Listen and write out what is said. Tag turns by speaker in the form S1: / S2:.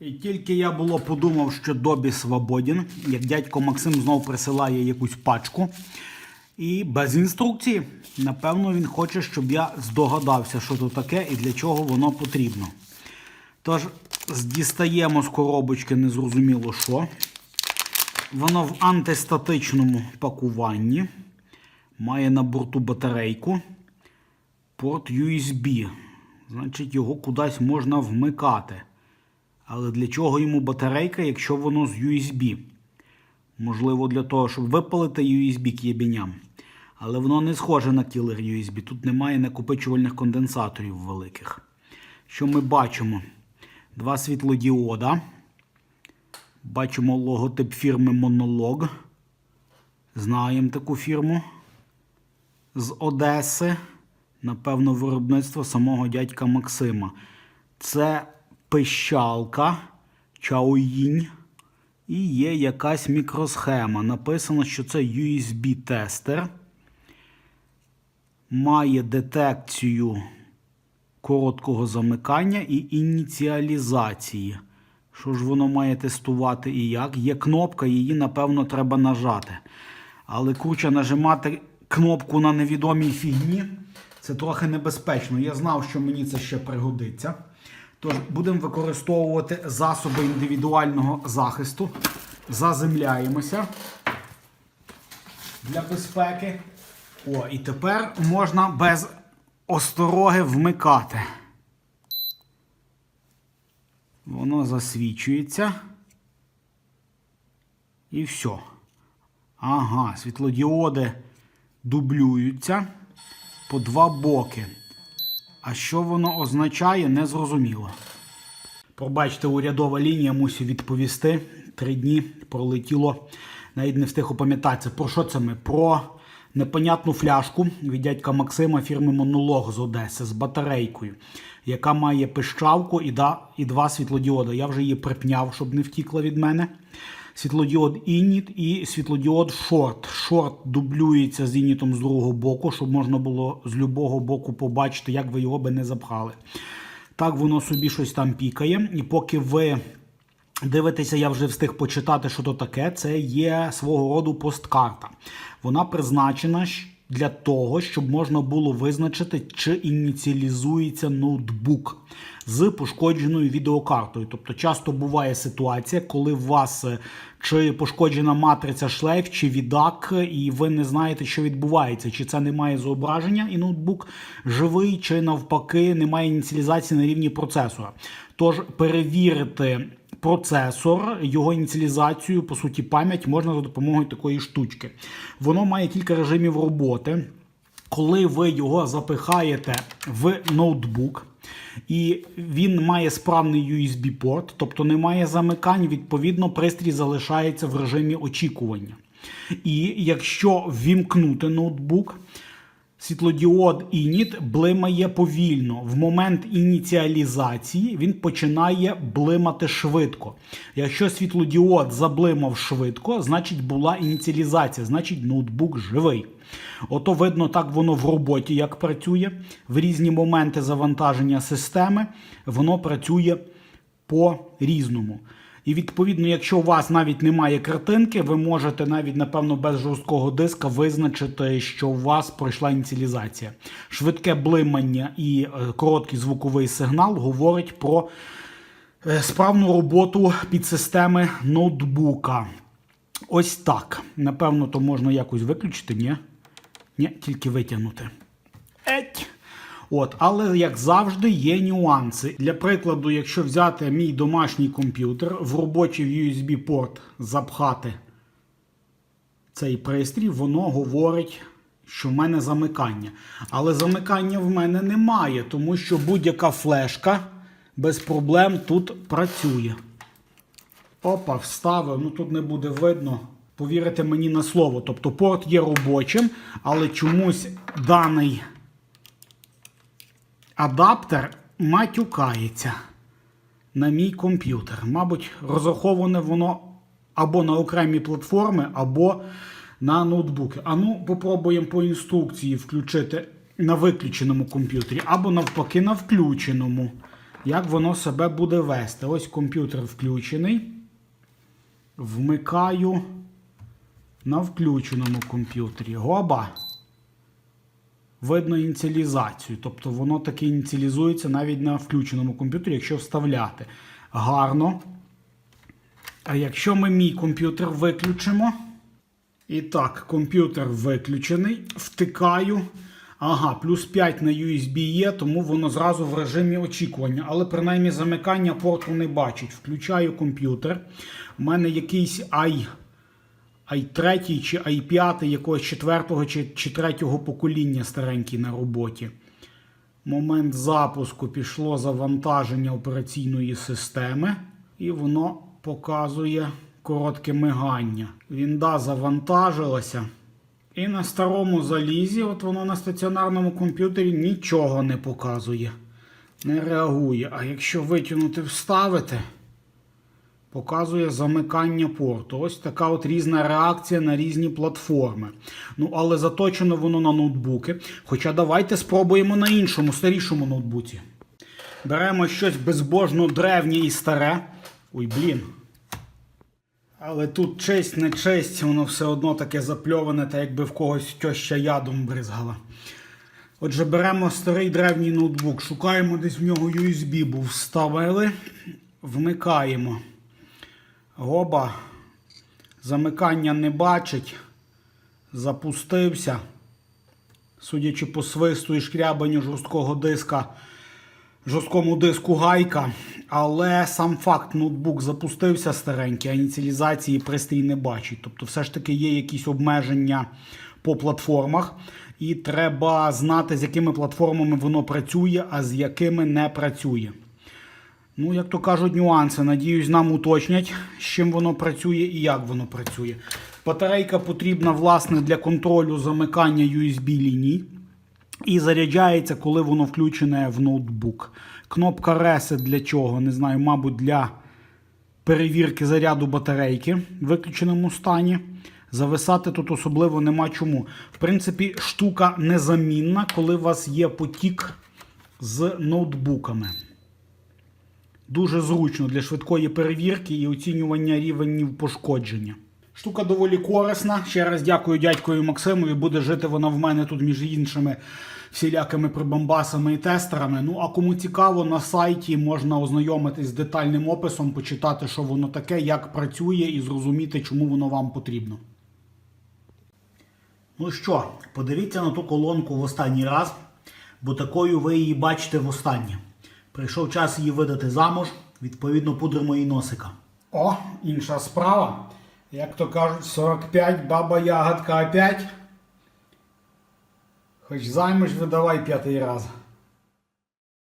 S1: І тільки я було подумав, що Добі свободен, як дядько Максим знов присилає якусь пачку. І без інструкції. Напевно, він хоче, щоб я здогадався, що то таке і для чого воно потрібно. Тож, дістаємо з коробочки незрозуміло що. Воно в антистатичному пакуванні. Має на борту батарейку. Порт USB. Значить, його кудись можна вмикати. Але для чого йому батарейка, якщо воно з USB? Можливо, для того, щоб випалити USB к'єбіням. Але воно не схоже на кілер USB. Тут немає накопичувальних конденсаторів великих. Що ми бачимо? Два світлодіода. Бачимо логотип фірми Монолог. Знаємо таку фірму з Одеси. Напевно, виробництво самого дядька Максима. Це пищалка Чаоїнь. І є якась мікросхема. Написано, що це USB-тестер. Має детекцію короткого замикання і ініціалізації. Що ж воно має тестувати і як? Є кнопка, її, напевно, треба нажати. Але куча нажимати кнопку на невідомій фігні це трохи небезпечно. Я знав, що мені це ще пригодиться. Тож будемо використовувати засоби індивідуального захисту. Заземляємося для безпеки. О, і тепер можна без остороги вмикати. Воно засвічується. І все. Ага, світлодіоди дублюються по два боки. А що воно означає, не зрозуміло. Пробачте, урядова лінія мусить відповісти. Три дні пролетіло, навіть не встиг опам'ятатися. Про що це ми? Про непонятну фляжку від дядька Максима фірми Монолог з Одеси з батарейкою, яка має пищавку і, два світлодіоди. Я вже її припняв, щоб не втікла від мене. Світлодіод Ініт і світлодіод Шорт. Шорт дублюється з інітом з другого боку, щоб можна було з любого боку побачити, як ви його би не запхали. Так воно собі щось там пікає. І поки ви дивитеся, я вже встиг почитати, що то таке. Це є свого роду посткарта. Вона призначена для того, щоб можна було визначити, чи ініціалізується ноутбук з пошкодженою відеокартою. Тобто часто буває ситуація, коли у вас е, чи пошкоджена матриця шлейф, чи відак, і ви не знаєте, що відбувається, чи це немає зображення, і ноутбук живий, чи навпаки немає ініціалізації на рівні процесора. Тож перевірити процесор, його ініціалізацію, по суті, пам'ять можна за допомогою такої штучки. Воно має кілька режимів роботи. Коли ви його запихаєте в ноутбук, і він має справний USB-порт, тобто немає замикань, відповідно, пристрій залишається в режимі очікування. І якщо ввімкнути ноутбук, Світлодіод ініт блимає повільно. В момент ініціалізації він починає блимати швидко. Якщо світлодіод заблимав швидко, значить була ініціалізація, значить ноутбук живий. Ото видно, так воно в роботі як працює. В різні моменти завантаження системи воно працює по-різному. І відповідно, якщо у вас навіть немає картинки, ви можете навіть, напевно, без жорсткого диска визначити, що у вас пройшла ініціалізація. Швидке блимання і е, короткий звуковий сигнал говорить про е, справну роботу підсистеми ноутбука. Ось так. Напевно, то можна якось виключити, ні? Ні, тільки витягнути. От, але як завжди, є нюанси. Для прикладу, якщо взяти мій домашній комп'ютер, в робочий USB-порт запхати цей пристрій, воно говорить, що в мене замикання. Але замикання в мене немає, тому що будь-яка флешка без проблем тут працює. Опа, вставив, ну тут не буде видно. Повірите мені на слово. Тобто порт є робочим, але чомусь даний адаптер матюкається на мій комп'ютер. Мабуть, розраховане воно або на окремі платформи, або на ноутбуки. А ну, попробуємо по інструкції включити на виключеному комп'ютері, або навпаки на включеному. як воно себе буде вести. Ось комп'ютер включений. Вмикаю на включеному комп'ютері. Гоба. Видно ініціалізацію. Тобто воно таки ініціалізується навіть на включеному комп'ютері, якщо вставляти. Гарно. А якщо ми мій комп'ютер виключимо. І так, комп'ютер виключений. Втикаю. Ага, плюс 5 на USB є, тому воно зразу в режимі очікування. Але принаймні замикання порту не бачить. Включаю комп'ютер. У мене якийсь i, i3 чи i5 якогось 4 чи, чи 3 покоління старенький на роботі. Момент запуску пішло завантаження операційної системи, і воно показує коротке мигання. Вінда завантажилася. І на старому залізі, от воно на стаціонарному комп'ютері нічого не показує, не реагує. А якщо витягнути, вставити, показує замикання порту. Ось така от різна реакція на різні платформи. Ну, але заточено воно на ноутбуки. Хоча давайте спробуємо на іншому, старішому ноутбуці. Беремо щось безбожно древнє і старе. Ой, блін. Але тут честь, не честь, воно все одно таке запльоване, та якби в когось тьоща ядом бризгала. Отже, беремо старий древній ноутбук, шукаємо десь в нього USB, був вставили, вмикаємо. Гоба. Замикання не бачить. Запустився. Судячи по свисту і шкрябанню жорсткого диска, жорсткому диску гайка. Але сам факт ноутбук запустився старенький, а ініціалізації пристрій не бачить. Тобто, все ж таки є якісь обмеження по платформах, і треба знати, з якими платформами воно працює, а з якими не працює. Ну, як то кажуть, нюанси. Надіюсь, нам уточнять, з чим воно працює і як воно працює. Батарейка потрібна, власне, для контролю замикання USB ліній. І заряджається, коли воно включене в ноутбук. Кнопка Reset для чого? Не знаю, мабуть, для перевірки заряду батарейки в виключеному стані. Зависати тут особливо нема чому. В принципі, штука незамінна, коли у вас є потік з ноутбуками. Дуже зручно для швидкої перевірки і оцінювання рівнів пошкодження. Штука доволі корисна. Ще раз дякую дядькою Максимові. Буде жити вона в мене тут між іншими всілякими прибамбасами і тестерами. Ну а кому цікаво, на сайті можна ознайомитись з детальним описом, почитати, що воно таке, як працює, і зрозуміти, чому воно вам потрібно. Ну що, подивіться на ту колонку в останній раз, бо такою ви її бачите востаннє. Прийшов час її видати замуж, відповідно, пудримо її носика. О, інша справа. Як то кажуть, 45 баба ягодка опять. Хоч займеш видавай п'ятий раз.